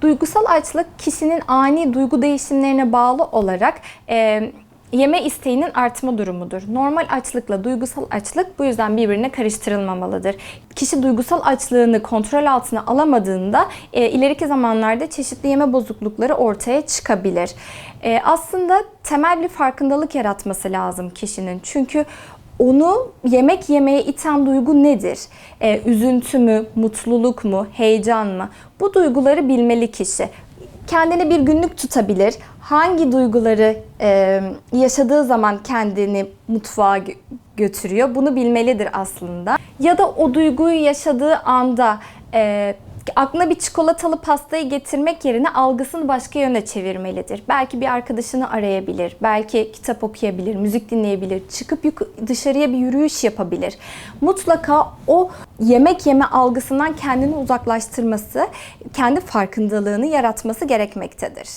Duygusal açlık kişinin ani duygu değişimlerine bağlı olarak e, yeme isteğinin artma durumudur. Normal açlıkla duygusal açlık bu yüzden birbirine karıştırılmamalıdır. Kişi duygusal açlığını kontrol altına alamadığında e, ileriki zamanlarda çeşitli yeme bozuklukları ortaya çıkabilir. E, aslında temel bir farkındalık yaratması lazım kişinin. Çünkü onu yemek yemeye iten duygu nedir? Ee, üzüntü mü, mutluluk mu, heyecan mı? Bu duyguları bilmeli kişi. Kendine bir günlük tutabilir. Hangi duyguları e, yaşadığı zaman kendini mutfağa gö- götürüyor? Bunu bilmelidir aslında. Ya da o duyguyu yaşadığı anda e, aklına bir çikolatalı pastayı getirmek yerine algısını başka yöne çevirmelidir. Belki bir arkadaşını arayabilir, belki kitap okuyabilir, müzik dinleyebilir, çıkıp dışarıya bir yürüyüş yapabilir. Mutlaka o yemek yeme algısından kendini uzaklaştırması, kendi farkındalığını yaratması gerekmektedir.